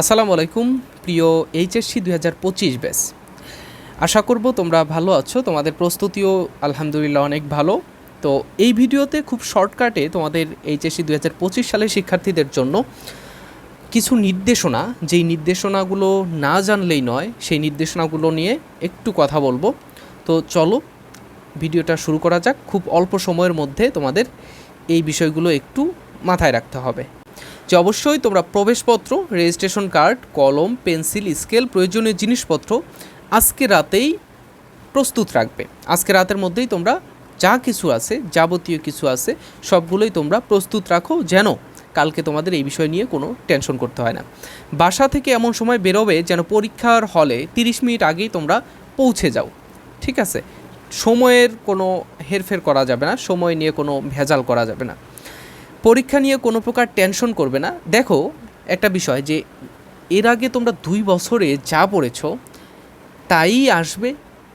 আসসালামু আলাইকুম, প্রিয় এইচএসসি দুই হাজার পঁচিশ ব্যাস আশা করব তোমরা ভালো আছো, তোমাদের প্রস্তুতিও আলহামদুলিল্লাহ অনেক ভালো। তো এই ভিডিওতে খুব শর্টকাটে তোমাদের এইচএসসি দুই হাজার পঁচিশ সালের শিক্ষার্থীদের জন্য কিছু নির্দেশনা, যেই নির্দেশনাগুলো না জানলেই নয়, সেই নির্দেশনাগুলো নিয়ে একটু কথা বলব। তো চলো, ভিডিওটা শুরু করা যাক। খুব অল্প সময়ের মধ্যে তোমাদের এই বিষয়গুলো একটু মাথায় রাখতে হবে। যে অবশ্যই তোমরা প্রবেশপত্র, রেজিস্ট্রেশন কার্ড, কলম, পেন্সিল, স্কেল, প্রয়োজনীয় জিনিসপত্র আজকে রাতেই প্রস্তুত রাখবে। আজকে রাতের মধ্যেই তোমরা যা কিছু আছে, যাবতীয় কিছু আছে, সবগুলোই তোমরা প্রস্তুত রাখো যেন কালকে তোমাদের এই বিষয় নিয়ে কোনো টেনশন করতে হয় না। বাসা থেকে এমন সময় বেরোবে যেন পরীক্ষার হলে তিরিশ মিনিট আগেই তোমরা পৌঁছে যাও। ঠিক আছে? সময়ের কোনো হেরফের করা যাবে না, সময় নিয়ে কোনো ভেজাল করা যাবে না। পরীক্ষা নিয়ে কোনো প্রকার টেনশন করবে না। দেখো, একটা বিষয় যে, এর আগে তোমরা দুই বছরে যা পড়েছ, তাই আসবে,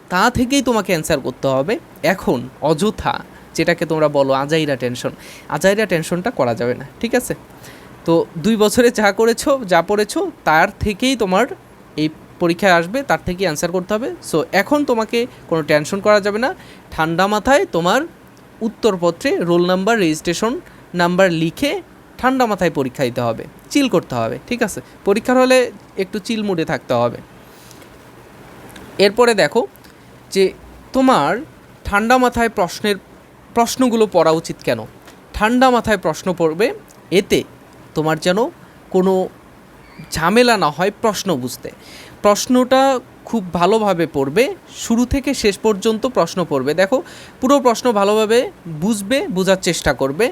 তা থেকেই তোমাকে অ্যান্সার করতে হবে। এখন, অযথা, যেটাকে তোমরা বলো আজাইরা টেনশন আজাইরা টেনশনটা করা যাবে না, ঠিক আছে? তো দুই বছরে যা করেছ, যা পড়েছো, তার থেকেই তোমার এই পরীক্ষায় আসবে, তার থেকেই অ্যান্সার করতে হবে। সো এখন তোমাকে কোনো টেনশন করা যাবে না। ঠান্ডা মাথায় তোমার উত্তরপত্রে রোল নাম্বার রেজিস্ট্রেশন নাম্বার লিখে ঠান্ডা মাথায় পরীক্ষা দিতে হবে। চিল করতে হবে, ঠিক আছে? পরীক্ষার হলে একটু চিল মুডে থাকতে হবে। এরপরে দেখো যে তোমার ঠান্ডা মাথায় প্রশ্নের প্রশ্নগুলো পড়া উচিত কেন? ঠান্ডা মাথায় প্রশ্ন পড়বে, এতে তোমার যেন কোনো ঝামেলা না হয় প্রশ্ন বুঝতে। প্রশ্নটা খুব ভালোভাবে পড়বে, শুরু থেকে শেষ পর্যন্ত প্রশ্ন পড়বে। দেখো, পুরো প্রশ্ন ভালোভাবে বুঝবে, বোঝার চেষ্টা করবে।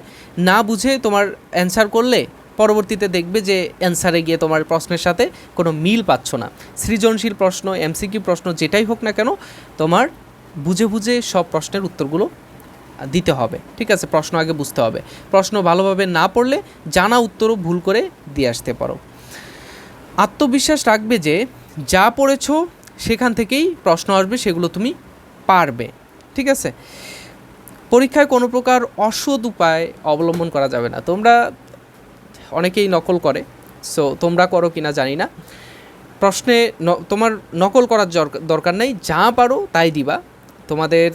না বুঝে তোমার অ্যান্সার করলে পরবর্তীতে দেখবে যে অ্যান্সারে গিয়ে তোমার প্রশ্নের সাথে কোনো মিল পাচ্ছ না। সৃজনশীল প্রশ্ন এমসিকিউ প্রশ্ন যেটাই হোক না কেন, তোমার বুঝে বুঝে সব প্রশ্নের উত্তরগুলো দিতে হবে। ঠিক আছে? প্রশ্ন আগে বুঝতে হবে। প্রশ্ন ভালোভাবে না পড়লে জানা উত্তরও ভুল করে দিয়ে আসতে পারো। আত্মবিশ্বাস রাখবে যে, যা পড়েছো সেখান থেকেই প্রশ্ন আসবে, সেগুলো তুমি পারবে। ঠিক আছে? পরীক্ষায় কোনো প্রকার অসৎ উপায় অবলম্বন করা যাবে না। তোমরা অনেকেই নকল করে সো তোমরা করো কিনা জানি না। প্রশ্নে ন- তোমার নকল করার দরকার নেই, যা পারো তাই দিবা। তোমাদের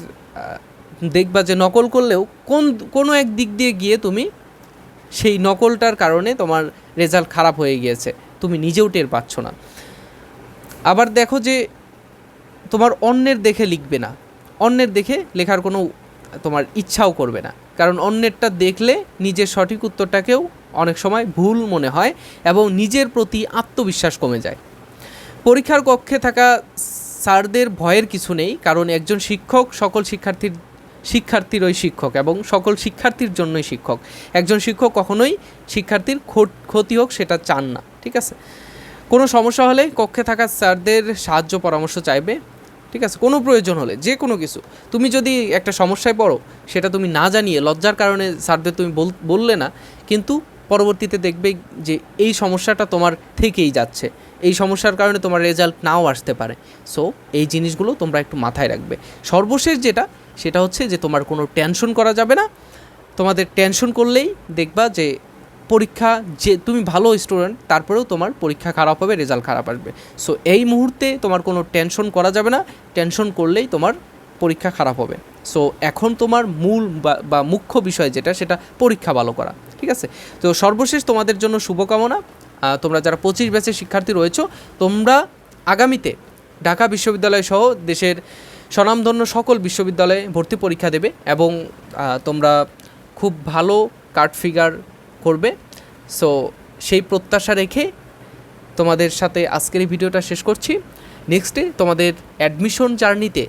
দেখবা যে নকল করলেও কোন, কোনো এক দিক দিয়ে গিয়ে তুমি সেই নকলটার কারণে তোমার রেজাল্ট খারাপ হয়ে গিয়েছে। তুমি নিজেও টের পাচ্ছ না। আবার দেখো যে তোমার অন্যের দেখে লিখবে না। অন্যের দেখে লেখার কোনো তোমার ইচ্ছাও করবে না। কারণ অন্যেরটা দেখলে নিজের সঠিক উত্তরটাকেও অনেক সময় ভুল মনে হয় এবং নিজের প্রতি আত্মবিশ্বাস কমে যায়। পরীক্ষার কক্ষে থাকা স্যারদের ভয়ের কিছু নেই, কারণ একজন শিক্ষক সকল শিক্ষার্থীর শিক্ষার্থীর ওই শিক্ষক এবং সকল শিক্ষার্থীর জন্যই শিক্ষক। একজন শিক্ষক কখনোই শিক্ষার্থীর ক্ষতি হোক সেটা চান না, ঠিক আছে? কোনো সমস্যা হলে কক্ষে থাকা স্যারদের সাহায্য পরামর্শ চাইবে, ঠিক আছে? কোনো প্রয়োজন হলে, যে কোনো কিছু। তুমি যদি একটা সমস্যায় পড়ো, সেটা তুমি না জানিয়ে, লজ্জার কারণে স্যারদের তুমি বল- বললে না, কিন্তু পরবর্তীতে দেখবে যে এই সমস্যাটা তোমার থেকেই যাচ্ছে। এই সমস্যার কারণে তোমার রেজাল্ট নাও আসতে পারে। সো, এই জিনিসগুলো তোমরা একটু মাথায় রাখবে। সর্বশেষ যেটা, সেটা হচ্ছে যে তোমার কোনো টেনশন করা যাবে না। তোমাদের টেনশন করলেই দেখবা যে পরীক্ষা যে তুমি ভালো স্টুডেন্ট তারপরেও তোমার পরীক্ষা খারাপ হবে রেজাল্ট খারাপ আসবে। সো এই মুহূর্তে তোমার কোনো টেনশন করা যাবে না। টেনশন করলেই তোমার পরীক্ষা খারাপ হবে। সো এখন তোমার মূল বা- মুখ্য বিষয় যেটা, সেটা পরীক্ষা ভালো করা। ঠিক আছে? তো সর্বশেষ তোমাদের জন্য শুভকামনা। তোমরা যারা পঁচিশ ব্যাচের শিক্ষার্থী রয়েছো, তোমরা আগামীতে ঢাকা বিশ্ববিদ্যালয় সহ দেশের স্বনামধন্য সকল বিশ্ববিদ্যালয়ে ভর্তি পরীক্ষা দেবে এবং তোমরা খুব ভালো কার্ড ফিগার করবে। সো সেই প্রত্যাশা রেখে তোমাদের সাথে আজকের এই ভিডিওটা শেষ করছি। নেক্সটে তোমাদের অ্যাডমিশন জার্নিতে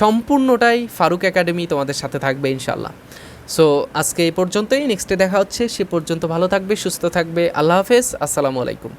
সম্পূর্ণটাই ফারুক একাডেমি তোমাদের সাথে থাকবে ইনশাল্লাহ সো আজকে এই পর্যন্তই। নেক্সটে দেখা হচ্ছে। সে পর্যন্ত ভালো থাকবে, সুস্থ থাকবে। আল্লাহ হাফেজ। আসসালামু আলাইকুম।